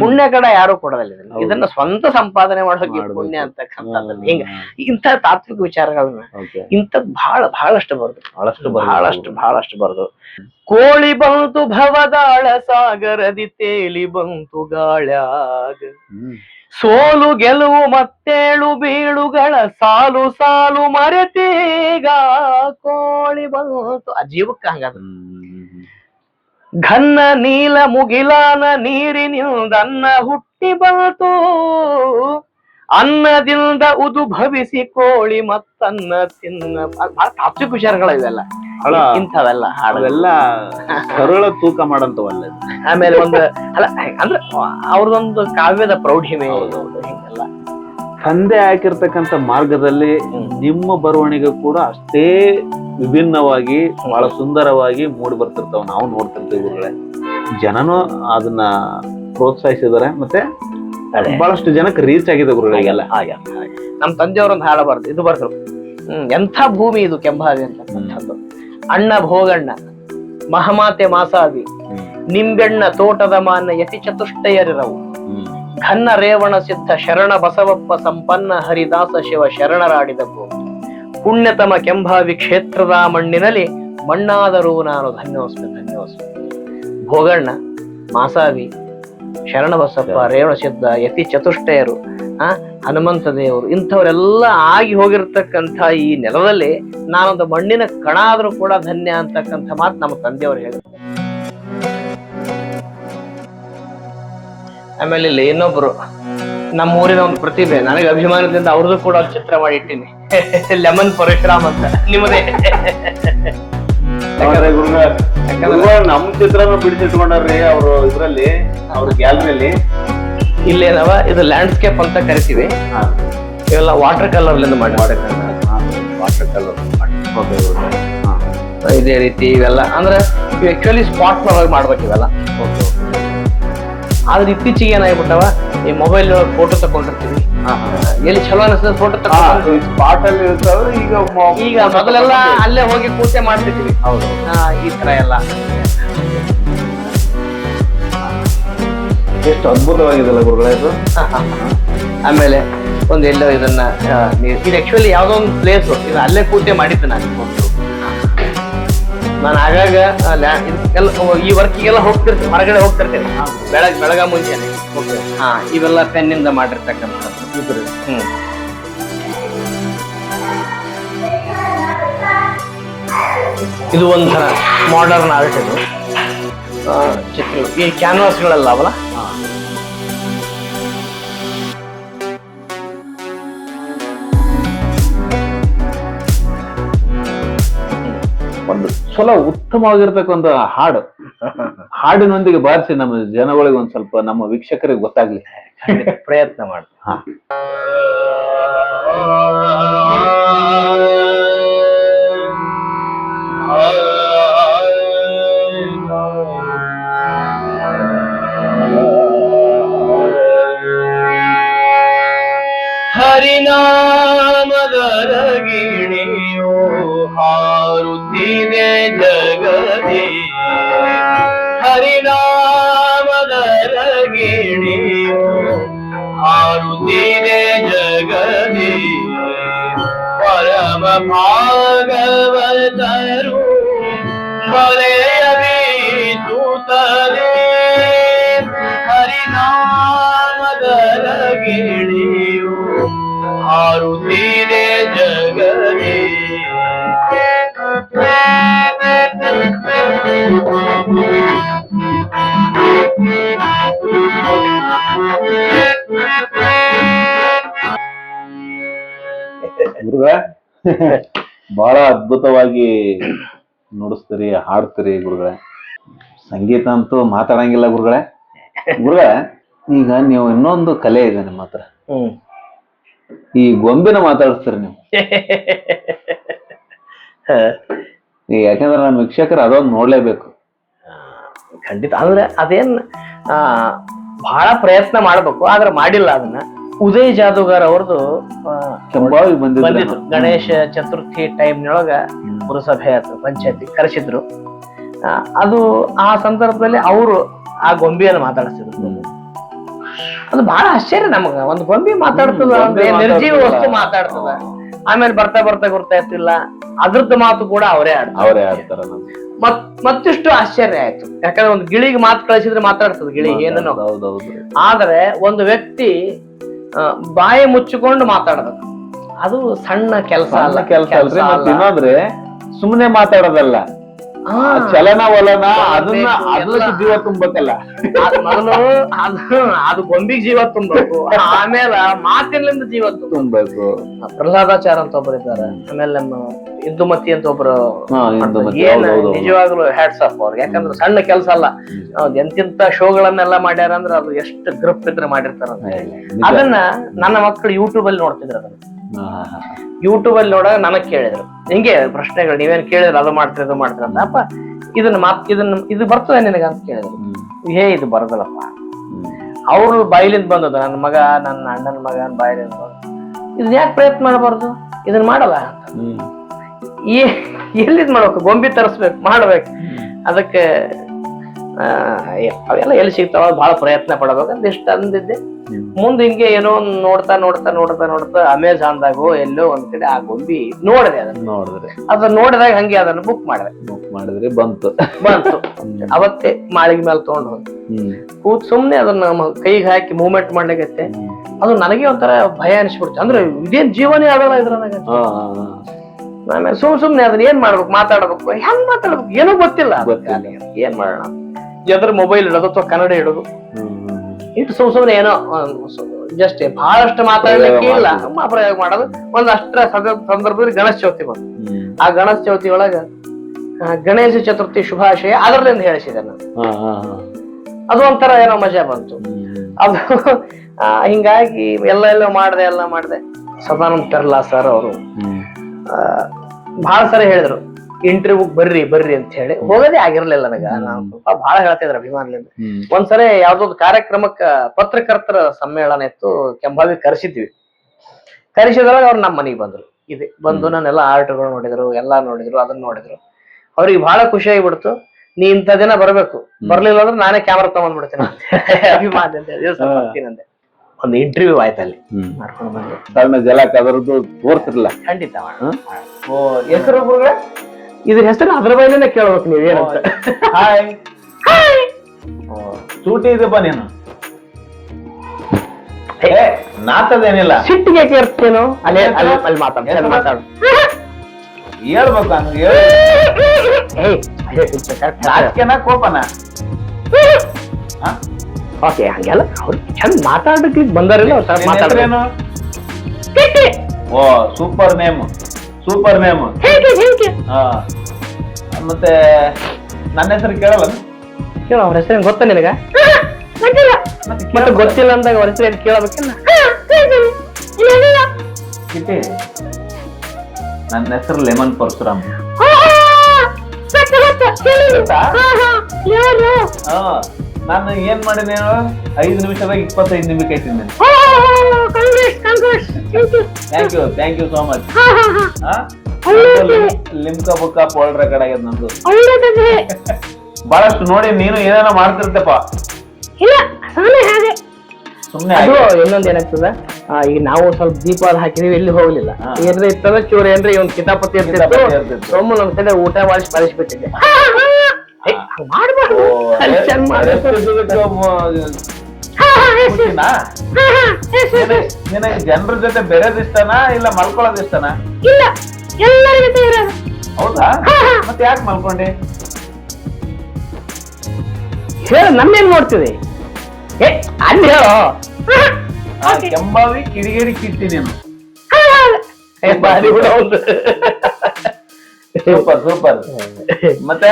ಪುಣ್ಯ ಕಡ ಯಾರು ಕೊಡೋದಿಲ್ಲ ಇದನ್ನ. ಸ್ವಂತ ಸಂಪಾದನೆ ಮಾಡೋಕೆ. ಪುಣ್ಯ ಅಂತ ಅಂತಕ್ಕಂಥದ್ದನ್ನ ಹಿಂಗ ಇಂಥ ತಾತ್ವಿಕ ವಿಚಾರಗಳನ್ನ ಇಂತ ಇಂಥದ್ ಬಹಳ ಬಹಳಷ್ಟು ಬರುದು. ಬಹಳಷ್ಟು ಬಹಳಷ್ಟು ಬಹಳಷ್ಟು ಬರುದು. ಕೋಳಿ ಬಂತು ಭವದಾಳ ಸಾಗರದಿ ತೇಲಿ ಬಂತು ಗಾಳ್ಯಾಗ. ಸೋಲು ಗೆಲುವು ಮತ್ತೇಳು ಬೀಳುಗಳ ಸಾಲು ಸಾಲು ಮರೆತೀಗ ಕೋಳಿ ಬಂತು. ಆ ಜೀವಕ್ಕ ಹಂಗದ. ಘನ್ನ ನೀಲ ಮುಗಿಲಾನ ನೀರಿನಿಂದ ಅನ್ನ ಹುಟ್ಟಿ ಬಂತು. ಅನ್ನದಿಂದ ಉದು ಭವಿಸಿ ಕೋಳಿ ಮತ್ತನ್ನ ತಿನ್ನ. ತಾತ್ವಿಕ ವಿಚಾರಗಳ ಇವೆಲ್ಲ. ಇಂಥವೆಲ್ಲ ಹಾಡುಗಳೆಲ್ಲ ಸರಳ ತೂಕ ಮಾಡಂತವಲ್ಲ. ಆಮೇಲೆ ಒಂದು ಅಲ್ಲ ಅಂದ್ರೆ ಅವ್ರದೊಂದು ಕಾವ್ಯದ ಪ್ರೌಢಿಮೆ. ಹಿಂಗೆಲ್ಲ. ತಂದೆ ಹಾಕಿರ್ತಕ್ಕಂಥ ಮಾರ್ಗದಲ್ಲಿ ನಿಮ್ಮ ಬರವಣಿಗೆ ಕೂಡ ಅಷ್ಟೇ ವಿಭಿನ್ನವಾಗಿ ಬಹಳ ಸುಂದರವಾಗಿ ಮೂಡಿ ಬರ್ತಿರ್ತಾವ. ನಾವು ನೋಡ್ತಿರ್ತೀವಿ ಗುರುಗಳೇ. ಜನನು ಅದನ್ನ ಪ್ರೋತ್ಸಾಹಿಸಿದಾರೆ ಮತ್ತೆ. ಬಹಳಷ್ಟು ಜನಕ್ಕೆ ರೀಚ್ ಆಗಿದೆ ಗುರುಗಳಿಗೆಲ್ಲ ಹಾಗೆ ನಮ್ಮ ತಂದೆಯವರೊಂದು ಹಾಡ ಬರ್ತದೆ. ಇದು ಹ್ಮ್ ಎಂಥ ಭೂಮಿ ಇದು ಕೆಂಭಾವಿ ಅಂತಕ್ಕಂಥದ್ದು ಅಣ್ಣ ಭೋಗಣ್ಣ ಮಹಮಾತೆ ಮಾಸಾವಿ ನಿಂಬೆಣ್ಣ ತೋಟದ ಮಾನ ಯತಿ ಚತುಷ್ಟಯರಿರವು. ಘನ್ನ ರೇವಣ ಸಿದ್ಧ ಶರಣ ಬಸವಪ್ಪ ಸಂಪನ್ನ ಹರಿದಾಸ ಶಿವ ಶರಣರಾಡಿದ ಭೂಮಿ ಪುಣ್ಯತಮ ಕೆಂಭಾವಿ ಕ್ಷೇತ್ರದ ಮಣ್ಣಿನಲ್ಲಿ ಮಣ್ಣಾದರೂ ನಾನು ಧನ್ಯೋಸ್ಮಿ ಧನ್ಯೋಸ್ಮಿ. ಭೋಗಣ್ಣ ಮಾಸಾವಿ ಶರಣಬಸಪ್ಪ ರೇವಣ ಸಿದ್ಧ ಯತಿ ಚತುಷ್ಟಯರು ಆ ಹನುಮಂತ ದೇವರು ಇಂಥವರೆಲ್ಲ ಆಗಿ ಹೋಗಿರ್ತಕ್ಕಂಥ ಈ ನೆಲದಲ್ಲಿ ನಾನೊಂದು ಮಣ್ಣಿನ ಕಣ ಆದರೂ ಕೂಡ ಧನ್ಯ ಅಂತಕ್ಕಂಥ ಮಾತು ನಮ್ಮ ತಂದೆಯವರು ಹೇಳಿದ್ರು. ಆಮೇಲೆ ಇಲ್ಲಿ ಇನ್ನೊಬ್ರು ನಮ್ಮ ಊರಿನ ಒಂದು ಪ್ರತಿಭೆ ನನಗೆ ಅಭಿಮಾನದಿಂದ ಅವ್ರದ್ದು ಕೂಡ ಒಂದು ಚಿತ್ರ ಮಾಡಿ ಇಟ್ಟಿನಿ ಲೆಮನ್ ಪರಶುರಾಮ್ ಅಂತ. ನಿಮ್ಮದೇ? ನಮ್ ಚಿತ್ರನ ಬಿಡಿಸಿಟ್ಕೊಂಡ್ರಿ ಅವರು ಇದ್ರಲ್ಲಿ ಅವ್ರ ಗ್ಯಾಲರಿಯಲ್ಲಿ ಇಲ್ಲೇನವ? ಇದು ಲ್ಯಾಂಡ್ಸ್ಕೇಪ್ ಅಂತ ಕರಿತೀವಿ. ಇವೆಲ್ಲ ವಾಟರ್ ಕಲರ್ಲಿಂದ ಮಾಡಿ ವಾಟರ್ ಕಲರ್ ಮಾಡಿ ಇದೇ ರೀತಿ ಇವೆಲ್ಲ. ಅಂದ್ರೆ ಇವು ಆಕ್ಚುಲಿ ಸ್ಪಾಟ್ ಒಳಗೆ ಮಾಡ್ಬೇಕು ಇವೆಲ್ಲ. ಆದ್ರೆ ಇತ್ತೀಚೆಗೆ ಏನಾಗ್ಬಿಟ್ಟವ? ಈ ಮೊಬೈಲ್ ಫೋಟೋ ತಕೊಂಡಿರ್ತೀವಿ ಎಲ್ಲಿ ಚಲೋ ಅನಿಸ್ತದೆ ಫೋಟೋ ತಗೊಂಡು ಸ್ಪಾಟ್ ಅಲ್ಲಿ ಇರ್ತಾವೆ ಈಗ ಈಗ ಮೊದಲೆಲ್ಲ ಅಲ್ಲೇ ಹೋಗಿ ಕೂತೆ ಮಾಡ್ತಿದ್ವಿ. ಹೌದು. ಈ ತರ ಎಲ್ಲ. ಎಷ್ಟು ಅದ್ಭುತವಾಗಿದೆಲ್ಲ ಗುರುಗಳೇ ಇದು? ಆಮೇಲೆ ಒಂದು ಎಲ್ಲೋ ಇದನ್ನ ಆ, ನೀ- ಇದು ಆಕ್ಚುಲಿ ಯಾವ್ದೋ ಒಂದು ಪ್ಲೇಸ್ ಇದು ಅಲ್ಲೇ ಕೂತೆ ಮಾಡಿದ್ದೆ ನಾನು ನಾನು ಆಗಾಗ ಆ, ಲ್ಯಾ- ಇದಕ್ಕೆಲ್ಲ ಈ ವರ್ಕಿಗೆಲ್ಲ ಹೋಗ್ತಿರ್ತೀನಿ ಹೊರಗಡೆ ಹೋಗ್ತಿರ್ತೇನೆ. ಬೆಳಗ್ ಬೆಳಗ ಮುಂಚೆನೆ. ಹಾ ಇವೆಲ್ಲ ಪೆನ್ನಿಂದ ಮಾಡಿರ್ತಕ್ಕಂಥದ್ದು. ಹ್ಮ್. ಇದು ಒಂಥರ ಮಾಡರ್ನ್ ಆರ್ಟ್ ಇದು. ಆ, ಚಿತ್ರ ಈ ಕ್ಯಾನ್ವಾಸ್ಗಳಲ್ಲ ಅವಲ್ಲ? ಒಂದು ಚಲೋ ಉತ್ತಮವಾಗಿರ್ತಕ್ಕ ಒಂದು ಹಾಡು. ಹಾಡಿನೊಂದಿಗೆ ಬಾರಿಸಿ ನಮ್ಮ ಜನಗಳಿಗೆ ಒಂದ್ ಸ್ವಲ್ಪ ನಮ್ಮ ವೀಕ್ಷಕರಿಗೆ ಗೊತ್ತಾಗ್ಲಿ. ಪ್ರಯತ್ನ ಮಾಡ್ತೀನಿ. ಹರಿನಾಮದ ಹರಿನಾಮದ ಗಿಣಿಯೋ ಹಾರುತ್ತಿದೆ ಜಗದಿ ಹರಿನಾಮದ ಗಿಣಿಯೋ ಹಾರುತ್ತಿದೆ ಜಗದಿ ಪರಮ ಭಾಗವತರು ಬಲೆಯ ಬೀಸುತ್ತದೆ ಹರಿನಾಮದ ಗುರುಗಳ ಬಹಳ ಅದ್ಭುತವಾಗಿ ನುಡಿಸ್ತೀರಿ ಹಾಡ್ತೀರಿ ಗುರುಗಳೇ. ಸಂಗೀತ ಅಂತೂ ಮಾತಾಡಂಗಿಲ್ಲ ಗುರುಗಳೇ. ಗುರುಗ ಈಗ ನೀವು ಇನ್ನೊಂದು ಕಲೆ ಇದೆ ನಿಮ್ಮ ಹತ್ರ. ಈ ಗೊಂಬೆನ ಮಾತಾಡಿಸ್ತೀರಿ ನೀವು. ಯಾಕಂದ್ರೆ ನಮ್ಮ ವೀಕ್ಷಕರು ಅದೊಂದು ನೋಡ್ಲೇಬೇಕು. ಖಂಡಿತ. ಅಂದ್ರೆ ಅದೇನ್ ಆ ಬಹಳ ಪ್ರಯತ್ನ ಮಾಡ್ಬೇಕು ಆದ್ರೆ ಮಾಡಿಲ್ಲ ಅದನ್ನ. ಉದಯ್ ಜಾದೂಗಾರ್ ಅವ್ರದ್ದು ಕೆಂಬಾವಿ ಬಂದಿತ್ತು ಬಂದಿದ್ರು. ಗಣೇಶ ಚತುರ್ಥಿ ಟೈಮ್ನೊಳಗ ಪುರಸಭೆ ಆಯ್ತು ಪಂಚಾಯತಿ ಕರೆಸಿದ್ರು. ಅದು ಆ ಸಂದರ್ಭದಲ್ಲಿ ಅವರು ಆ ಗೊಂಬೆಯನ್ನು ಮಾತಾಡಿಸಿದ್ರು. ಅದು ಬಹಳ ಆಶ್ಚರ್ಯ ನಮಗ. ಒಂದು ಗೊಂಬೆ ಮಾತಾಡ್ತದ ನಿರ್ಜೀವ. ವಸ್ತು ಮಾತಾಡ್ತದ. ಆಮೇಲೆ ಬರ್ತಾ ಬರ್ತಾ ಗೊತ್ತಾಯ್ತಿಲ್ಲ ಅದ್ರದ್ದು ಮಾತು ಕೂಡ ಅವರೇ ಆಡ್ತಾರೆ. ಅವರೇ ಆಡ್ತಾರ ಮತ್ ಮತ್ತಿಷ್ಟು ಆಶ್ಚರ್ಯ ಆಯ್ತು. ಯಾಕಂದ್ರೆ ಒಂದು ಗಿಳಿಗೆ ಮಾತು ಕಳಿಸಿದ್ರೆ ಮಾತಾಡ್ತದ ಗಿಳಿ ಏನೋ ಆದ್ರೆ ಒಂದು ವ್ಯಕ್ತಿ ಬಾಯಿ ಮುಚ್ಚಿಕೊಂಡು ಮಾತಾಡ್ಬೇಕು. ಅದು ಸಣ್ಣ ಕೆಲಸ ಅಲ್ಲ ಕೆಲಸ ಅಲ್ರಿ ಇನ್ನೊಂದ್ರೆ ಸುಮ್ಮನೆ ಮಾತಾಡೋದಲ್ಲ. ಚಲನ ವಲನ ಅದನ್ನ ಅದಕ್ಕೆ ಜೀವ ತುಂಬಕಲ್ಲ ಅದ್ ಮೊದಲು ಅದು ಅದು ಗೊಂಬಿಗೆ ಜೀವ ತುಂಬಬೇಕು ಆಮೇಲೆ ಮಾತಿನಿಂದ ಜೀವ ತುಂಬಬೇಕು. ಪ್ರಹ್ಲಾದಾಚಾರ ಅಂತ ಒಬ್ರು ಇದ್ದಾರೆ. ಆಮೇಲೆ ನಮ್ಮ ಇಂದುಮತಿ ಅಂತ ಒಬ್ರು ಏನ್. ನಿಜವಾಗ್ಲೂ ಹ್ಯಾಟ್ಸ್ ಆಫ್ ಅವ್ರಿಗೆ ಯಾಕಂದ್ರೆ ಸಣ್ಣ ಕೆಲಸ ಅಲ್ಲ. ಎಂತಿಂತ ಶೋಗಳನ್ನೆಲ್ಲ ಮಾಡ್ಯಾರ ಅಂದ್ರೆ ಅದು ಎಷ್ಟು ಗ್ರೂಪ್ ಇದ್ರೆ ಮಾಡಿರ್ತಾರ ಅದನ್ನ ನನ್ನ ಮಕ್ಕಳು ಯೂಟ್ಯೂಬ್ ಅಲ್ಲಿ ನೋಡ್ತಿದ್ರು ಅದನ್ನ. ಯೂಟ್ಯೂಬ್ ಅಲ್ಲಿ ನೋಡ ನನಗ್ ಕೇಳಿದ್ರು. ಹಿಂಗೆ ಪ್ರಶ್ನೆಗಳು? ನೀವೇನ್ ಕೇಳಿದ್ರು ಅದು ಮಾಡ್ತೀರಿ ಅದು ಮಾಡ್ತೀರ? ಅಪ್ಪ ಇದನ್ನ ಮಾತ್ ಇದನ್ನ ಇದು ಬರ್ತದೆ ನಿನಗ? ಅಂತ ಕೇಳಿದ್ರು. ಹೇ ಇದು ಬರದಲ್ಲಪ್ಪ. ಅವ್ರು ಬಾಯಿಲಿಂದ ಬಂದದ್ದು ನನ್ನ ಮಗ ನನ್ನ ಅಣ್ಣನ ಮಗ ಬಾಯಿಲಿಂದ ಬಂದು ಇದನ್ನ ಯಾಕೆ ಪ್ರಯತ್ನ ಮಾಡಬಾರ್ದು? ಇದನ್ನ ಮಾಡಲ್ಲ ಎಲ್ಲಿದ್ ಮಾಡ್ಬೇಕು? ಗೊಂಬಿ ತರಿಸ್ಬೇಕು ಮಾಡ್ಬೇಕು. ಅದಕ್ಕೆ ಅವೆಲ್ಲ ಎಲ್ಲಿ ಸಿಗ್ತಾವ ಬಹಳ ಪ್ರಯತ್ನ ಪಡಬೇಕಂತ ಇಷ್ಟ ಅಂದಿದ್ದೆ. ಮುಂದೆ ಹಿಂಗೆ ಏನೋ ನೋಡ್ತಾ ನೋಡ್ತಾ ನೋಡ್ತಾ ನೋಡ್ತಾ ನೋಡ್ತಾ ಅಮೆಝಾನ್ದಾಗೋ ಎಲ್ಲೋ ಒಂದ್ ಕಡೆ ಆ ಗೊಂಬಿ ನೋಡಿದೆ ಅದನ್ನ. ನೋಡಿದ್ರೆ. ಅದನ್ನ ನೋಡಿದಾಗ ಹಂಗೆ ಅದನ್ನ ಬುಕ್ ಮಾಡಿದೆ. ಬುಕ್ ಮಾಡಿದ್ರೆ ಬಂತು. ಬಂತು. ಅವತ್ತೇ ಮಾಳಿಗೆ ಮೇಲೆ ತಗೊಂಡು ಹೋದ್. ಹ್ಮ್. ಕೂತ್ ಸುಮ್ನೆ ಅದನ್ನ ಕೈಗೆ ಹಾಕಿ ಮೂವ್ಮೆಂಟ್ ಮಾಡ್ಲಿಕ್ಕೆ ಅದು ನನಗೆ ಒಂಥರ ಭಯ ಅನಿಸ್ಬಿಡ್ತು. ಅಂದ್ರೆ ಇದೇನ್ ಜೀವನೇ ಆಗಲ್ಲ ಇದ್ರನಾಗ. ಆಮೇಲೆ ಸುಮ್ ಸುಮ್ನೆ ಅದನ್ನ ಏನ್ ಮಾಡ್ಬೇಕು ಮಾತಾಡ್ಬೇಕು ಹೆಂಗ್ ಮಾತಾಡ್ಬೇಕು ಏನೂ. ಗೊತ್ತಿಲ್ಲ. ಏನ್ ಮಾಡೋಣ? ಎದ್ರ ಮೊಬೈಲ್ ಇಡೋದು ಅಥವಾ ಕನ್ನಡ ಇಡೋದು. ಇಟ್ಟು ಸುಮ್ ಸುಮ್ನೆ ಏನೋ ಜಸ್ಟ್ ಬಹಳಷ್ಟು ಮಾತಾಡ್ಲಿಕ್ಕೆ ಇಲ್ಲ. ಪ್ರಯೋಗ ಮಾಡೋದು. ಒಂದ್ ಅಷ್ಟರ ಸಂದರ್ಭದಲ್ಲಿ ಗಣೇಶ ಚೌತಿ ಬಂತು. ಆ ಗಣೇಶ ಚೌತಿ ಒಳಗ ಗಣೇಶ ಚತುರ್ಥಿ ಶುಭಾಶಯ ಅದರಲ್ಲಿಂದ ಹೇಳಿಸಿದೆ ನಾನು. ಅದು ಒಂಥರ ಏನೋ ಮಜಾ ಬಂತು. ಅದು ಹಿಂಗಾಗಿ ಎಲ್ಲ ಎಲ್ಲ ಮಾಡ್ದೆ ಎಲ್ಲ ಮಾಡ್ದೆ. ಸದಾನಂದ ಪೆರ್ಲಾ ಸರ್ ಅವರು. ಬಹಳ ಸರಿ ಹೇಳಿದ್ರು. ಇಂಟರ್ವ್ಯೂ ಬರ್ರಿ ಬರ್ರಿ ಅಂತ ಹೇಳಿ ಹೋಗೋದೇ ಆಗಿರ್ಲಿಲ್ಲ ನನಗ. ನಾನು ಸ್ವಲ್ಪ ಬಹಳ ಹೇಳ್ತಿದ್ರು ಅಭಿಮಾನದಿಂದ ಹ್ಮ್. ಒಂದ್ಸರಿ ಯಾವ್ದೊಂದು ಕಾರ್ಯಕ್ರಮಕ್ಕ ಪತ್ರಕರ್ತರ ಸಮ್ಮೇಳನ ಇತ್ತು ಕೆಂಬಾವಿ ಕರೆಸಿದ್ವಿ. ಕರೆಸಿದ್ರಾಗ ಅವ್ರು ನಮ್ಮ ಮನೆಗೆ ಬಂದ್ರು. ಇದೆ ಬಂದು ನಾನೆಲ್ಲ ಆರ್ಟ್ಗಳು ನೋಡಿದ್ರು ಎಲ್ಲಾ ನೋಡಿದ್ರು ಅದನ್ನ ನೋಡಿದ್ರು. ಅವ್ರಿಗೆ ಬಹಳ ಖುಷಿ ಆಗಿಬಿಡ್ತು. ನೀ ಇಂಥ ದಿನ ಬರ್ಬೇಕು. ಬರ್ಲಿಲ್ಲ ಅಂದ್ರೆ ನಾನೇ ಕ್ಯಾಮ್ರಾ ತಗೊಂಡ್ಬಿಡ್ತೀನಿ ಅಂತ ದಿವಸ ಬರ್ತೀನಂದೆ ಒಂದು ಇಂಟರ್ವ್ಯೂ ಆಯ್ತು ಅಲ್ಲಿ. ಮಾಡ್ಕೊಂಡು ಬಂದೆ. ಸಣ್ಣ ಜಲಕ್ ಅದರದ್ದು ತೋರ್ತಿರ್ಲ ಖಂಡಿತ ಹೆಸರು? ಇದ್ರ ಹೆಸರು ಅದ್ರ ಬೈಲೇನೆ ಕೇಳ್ಬೇಕು ನೀವು ಏನಂತ. ಹಾಯ್. ಚೂಟಿ ಇದಪ್ಪ ನೀನು. ಏ ನಾತದೇನಿಲ್ಲ. ಸಿಟ್ಟಿಗೆ ಕೇರ್ತೇನೋ ಅಲ್ಲೇ ಅಲ್ಲಿ ಅಲ್ಲಿ ಮಾತಾಡ ಅಲ್ಲಿ ಮಾತಾಡು ಹೇಳ್ಬೇಕು ಹಂಗ. ನಾಚಿಕೆನ ಕೋಪನ? ಓಕೆ ಹಂಗೆಲ್ಲ ಅವ್ರು ಚಂದ ಮಾತಾಡಕ್ಕೆ ಬಂದಾರಿಲ್ಲ ಅವ್ರು ಹೆಸ್ರೇನು? Oh super name. Super name ಹಾ. ಮತ್ತೆ ನನ್ನ ಹೆಸರು ಕೇಳಲ್ಲ? ಕೇಳು ಅವ್ರ ಹೆಸರು ಗೊತ್ತಾ ನಿನಗ? ಮತ್ತೆ ಗೊತ್ತಿಲ್ಲ ಅಂದಾಗ ಅವ್ರ ಹೆಸರು ಕೇಳಬೇಕಿಲ್ಲ? ನನ್ನ ಹೆಸರು ಲೆಮನ್ ಪರಶುರಾಮ್. ಹಾ ನಾನು ಏನ್ ಮಾಡಿದೆ ಹೇಳು? ಐದು ನಿಮಿಷದಾಗ ಇಪ್ಪತ್ತೈದು ನಿಮಿಷ ತಿಂದೇನೆ thank you thank you so much Limca book world record ಆಗ್ಯದ ನಂದು ಬಹಳಷ್ಟು ನೋಡಿ ನೀನು ಏನೇನೋ ಮಾಡ್ತಿರ್ತಪ್ಪ ಸುಮ್ನೆ ಅದು ಹಾಗೆ. ಇನ್ನೊಂದ್ ಏನಾಗ್ತದ ಈಗ ನಾವು ಸ್ವಲ್ಪ ದೀಪ ಅದು ಹಾಕಿದೀವಿ ಎಲ್ಲಿ ಹೋಗ್ಲಿಲ್ಲ. ಏನ್ರ ಇತ್ತಂದ್ರೆ ಚೂರ್ ಏನ್ರ ಇವನ್ ಕಿತಾಪತಿ ಇರ್ತಿತ್ತು. ಸೊಮ್ಮು ನಮ್ ಕಡೆ ಊಟ ಮಾಡಿಸಿ ಕಳಿಸ್ಬಿಟ್ಟಿದ್ದೆ ಮಾಡ್ಬಾರ್ದು ನಿನಗೆ- ಜನರ ಜೊತೆ ಬೆರೆದ್ ಇಷ್ಟನಾ ಇಲ್ಲ ಮಲ್ಕೊಳ್ಳೋದ್ ಇಷ್ಟನಾ? ಇಲ್ಲ ಎಲ್ಲರ ಜೊತೆ ಇರೋದು ಹೌದಾ ಮತ್ತೆ ಯಾಕೆ ಮಲ್ಕೊಂಡೆ? ಹೇಳು ನನ್ನೇನ್ ನೋಡ್ತಿದೆ ಏ ಅಲ್ಲಿ ಹೇಳು? ಆ, ಕೆಂಬಾವಿ ಕಿಡಿಗೇಡಿ ಕಿಟ್ಟಿ ನೀನು. ಏ, ಬಾರಿ ಬಿಡು. ಅವ್ನ್ದು. Super super. ಮತ್ತೆ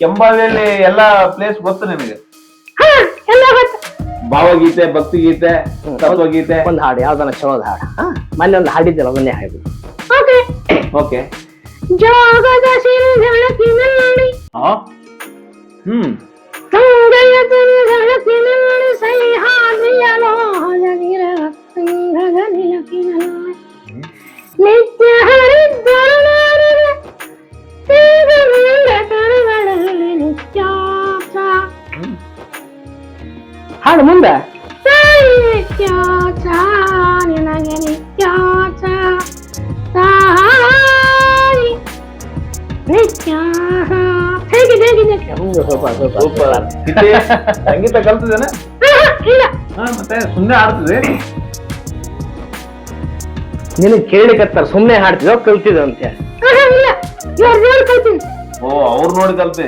ಕೆಂಬಾವಿಯಲ್ಲಿ ಎಲ್ಲಾ ಪ್ಲೇಸ್ ಗೊತ್ತು ಗೊತ್ತು ಭಾವಗೀತೆ ಭಕ್ತಿಗೀತೆ ತತ್ವಗೀತೆ. ಒಂದ್ ಹಾಡು ಯಾವ್ದನ ಚಲೋದ್ ಹಾಡು. ಹಾ ಮೊನ್ನೆ ಒಂದು ಹಾಡಿದ್ದಲ್ಲ ಅದನ್ನೇ ಹಾಡಿ. ಓಕೆ. ಓಕೆ. ಜೋಗದ ಸಿರಿದಳಕಿನಲ್ಲಿ ಹ್ಮ್. ಗಂಗೆಯ ತಿರುದಳಕಿನಲ್ಲಿ ಸಹ್ಯಾದ್ರಿಯಲೋಹದಗಿರವ ಸಂಗೀತ ಕಲ್ತಿದ್ದೇನೆ. ಮತ್ತೆ ಸುಮ್ಮನೆ ಆಡ್ತಿದೆ ನಿನಗ್ ಕೇಳಿಕತ್ತಾರ ಸುಮ್ಮನೆ ಹಾಡ್ತಿದ್ಯೋ ಕಲ್ತಿದ್ಯೋ ಅಂತ ಓ ಅವ್ರು ನೋಡಿ ಕಲ್ತಿ.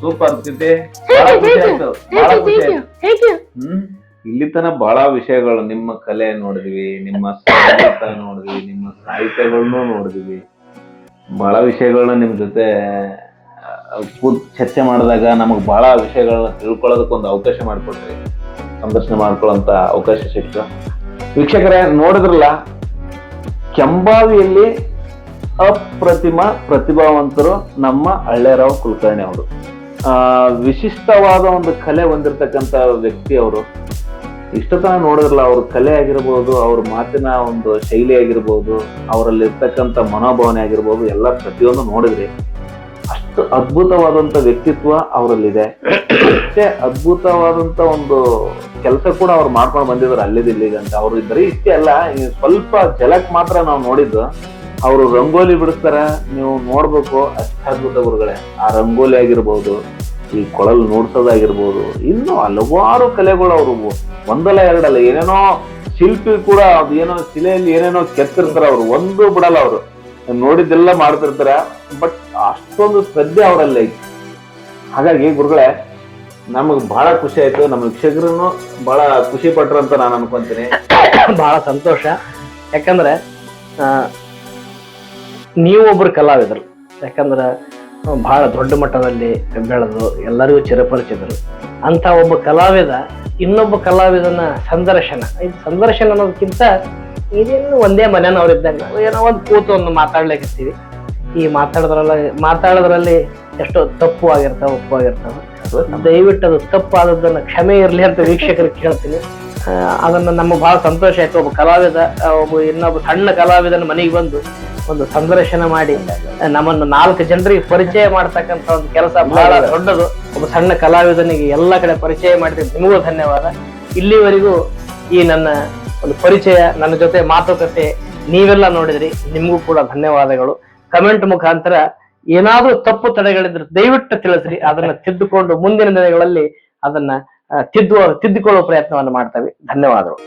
ಸೂಪರ್ ಸ್ಥಿತಿ ಇಲ್ಲಿ ತನ ಬಹಳ ವಿಷಯಗಳು ನಿಮ್ಮ ಕಲೆ ನೋಡಿದ್ವಿ ನಿಮ್ಮ ಸಂಗೀತ ನೋಡಿದ್ವಿ ನಿಮ್ಮ ಸಾಹಿತ್ಯಗಳನ್ನೂ ನೋಡಿದ್ವಿ. ಬಹಳ ವಿಷಯಗಳನ್ನ ನಿಮ್ ಜೊತೆ ಚರ್ಚೆ ಮಾಡಿದಾಗ ನಮಗೆ ಬಹಳ ವಿಷಯಗಳನ್ನ ತಿಳ್ಕೊಳ್ಳೋದಕ್ಕೊಂದು ಅವಕಾಶ ಮಾಡಿಕೊಟ್ರಿ. ಸಂದರ್ಶನ ಮಾಡ್ಕೊಳ್ಳೋಂಥ ಅವಕಾಶ ಸಿಕ್ತು. ವೀಕ್ಷಕರೇ, ನೋಡಿದ್ರಲ್ಲ, ಕೆಂಬಾವಿಯಲ್ಲಿ ಅಪ್ರತಿಮ ಪ್ರತಿಭಾವಂತರು ನಮ್ಮ ಹಳ್ಳೇರಾವ್ ಕುಲಕರ್ಣಿ ಅವರು. ವಿಶಿಷ್ಟವಾದ ಒಂದು ಕಲೆ ಹೊಂದಿರತಕ್ಕಂಥ ವ್ಯಕ್ತಿ ಅವರು. ಇಷ್ಟತನ ನೋಡಿದ್ರಲ್ಲ, ಅವ್ರ ಕಲೆ ಆಗಿರ್ಬೋದು, ಅವ್ರ ಮಾತಿನ ಒಂದು ಶೈಲಿ ಆಗಿರ್ಬೋದು, ಅವರಲ್ಲಿರ್ತಕ್ಕಂಥ ಮನೋಭಾವನೆ ಆಗಿರ್ಬೋದು, ಎಲ್ಲ ಪ್ರತಿಯೊಂದು ನೋಡಿದ್ರಿ. ಅಷ್ಟು ಅದ್ಭುತವಾದಂತ ವ್ಯಕ್ತಿತ್ವ ಅವರಲ್ಲಿದೆ. ಅಷ್ಟೇ ಅದ್ಭುತವಾದಂತ ಒಂದು ಕೆಲಸ ಕೂಡ ಅವ್ರು ಮಾಡ್ಕೊಂಡು ಬಂದಿದ್ದಾರೆ ಅಲ್ಲಿದ್ ಇಲ್ಲಿಗೆ ಅಂತ ಅವ್ರು ಬರೀ ಇಷ್ಟೇ ಅಲ್ಲ ಸ್ವಲ್ಪ ಜಲಕ್ ಮಾತ್ರ ನಾವು ನೋಡಿದ್ದು. ಅವರು ರಂಗೋಲಿ ಬಿಡಿಸ್ತಾರ, ನೀವು ನೋಡ್ಬೇಕು ಅಷ್ಟು ಅದ್ಭುತ ಗುರುಗಳೇ. ಆ ರಂಗೋಲಿ ಆಗಿರ್ಬೋದು, ಈ ಕೊಳಲ್ ನೋಡ್ಸೋದಾಗಿರ್ಬೋದು, ಇನ್ನು ಹಲವಾರು ಕಲೆಗಳು ಅವರು ಒಂದಲ್ಲ ಎರಡಲ್ಲ, ಏನೇನೋ ಶಿಲ್ಪಿ ಕೂಡ ಅದು ಏನೋ ಶಿಲೆಯಲ್ಲಿ ಏನೇನೋ ಕೆತ್ತಿರ್ತಾರ ಅವರು, ಒಂದು ಬಿಡಲ್ಲ ಅವರು. ನೋಡಿದ್ದೆಲ್ಲ ಮಾಡ್ತಿರ್ತಾರ ಬಟ್ ಅಷ್ಟೊಂದು ಶ್ರದ್ಧೆ ಅವರಲ್ಲಿ ಐತಿ. ಹಾಗಾಗಿ ಗುರುಗಳೇ, ನಮಗ್ ಬಹಳ ಖುಷಿ ಆಯ್ತು, ನಮ್ಮ ವೀಕ್ಷಕರನ್ನು ಬಹಳ ಖುಷಿ ಪಟ್ರು ಅಂತ ನಾನು ಅನ್ಕೊಂತೀನಿ. ಬಹಳ ಸಂತೋಷ. ಯಾಕಂದ್ರೆ ನೀವು ಒಬ್ರು ಕಲಾವಿದರು. ಯಾಕಂದ್ರೆ ಬಹಳ ದೊಡ್ಡ ಮಟ್ಟದಲ್ಲಿ ಬೆಳೆದು ಎಲ್ಲರಿಗೂ ಚಿರಪರಿಚಿತರು. ಅಂತ ಒಬ್ಬ ಕಲಾವಿದ, ಇನ್ನೊಬ್ಬ ಕಲಾವಿದನ ಸಂದರ್ಶನ. ಇದು ಸಂದರ್ಶನ ಅನ್ನೋದಕ್ಕಿಂತ ಇದೇನು ಒಂದೇ ಮನೆಯವರಿದ್ದಂಗೆ ಏನೋ ಒಂದು ಕೂತು ಒಂದು ಮಾತಾಡ್ಲಿಕ್ಕಿರ್ತೀವಿ. ಈ ಮಾತಾಡೋದ್ರಲ್ಲ, ಮಾತಾಡೋದ್ರಲ್ಲಿ ಎಷ್ಟೋ ತಪ್ಪು ಆಗಿರ್ತಾವ, ಒಪ್ಪು ಆಗಿರ್ತಾವ. ದಯವಿಟ್ಟು ಅದು ತಪ್ಪಾದದ್ದನ್ನು ಕ್ಷಮೆ ಇರಲಿ ಅಂತ ವೀಕ್ಷಕರಿಗೆ ಕೇಳ್ತೀನಿ. ಅದನ್ನು ಅದನ್ನ ಭಾಳ ಸಂತೋಷ. ಆಯ್ತು ಒಬ್ಬ ಕಲಾವಿದ ಒಬ್ಬ ಇನ್ನೊಬ್ಬ ಸಣ್ಣ ಕಲಾವಿದನ ಮನೆಗೆ ಬಂದು ಒಂದು ಸಂದರ್ಶನ ಮಾಡಿ ನಮ್ಮನ್ನು ನಾಲ್ಕು ಜನರಿಗೆ ಪರಿಚಯ ಮಾಡ್ತಕ್ಕಂತ ಒಂದು ಕೆಲಸ ಬಹಳ ದೊಡ್ಡದು. ಒಬ್ಬ ಸಣ್ಣ ಕಲಾವಿದನಿಗೆ ಎಲ್ಲ ಕಡೆ ಪರಿಚಯ ಮಾಡಿದ್ರೆ ನಿಮಗೂ ಧನ್ಯವಾದ. ಇಲ್ಲಿವರೆಗೂ ಈ ನನ್ನ ಒಂದು ಪರಿಚಯ ನನ್ನ ಜೊತೆ ಮಾತುಕತೆ ನೀವೆಲ್ಲ ನೋಡಿದ್ರಿ ನಿಮಗೂ ಕೂಡ ಧನ್ಯವಾದಗಳು. ಕಮೆಂಟ್ ಮುಖಾಂತರ ಏನಾದ್ರೂ ತಪ್ಪು ತಡೆಗಳಿದ್ರೆ ದಯವಿಟ್ಟು ತಿಳಿಸ್ರಿ ಅದನ್ನ ತಿದ್ದುಕೊಂಡು ಮುಂದಿನ ದಿನಗಳಲ್ಲಿ ಅದನ್ನ ತಿದ್ದು ತಿದ್ದುವ ತಿದ್ದುಕೊಳ್ಳುವ ಪ್ರಯತ್ನವನ್ನು ಮಾಡ್ತೇವೆ. ಧನ್ಯವಾದಗಳು.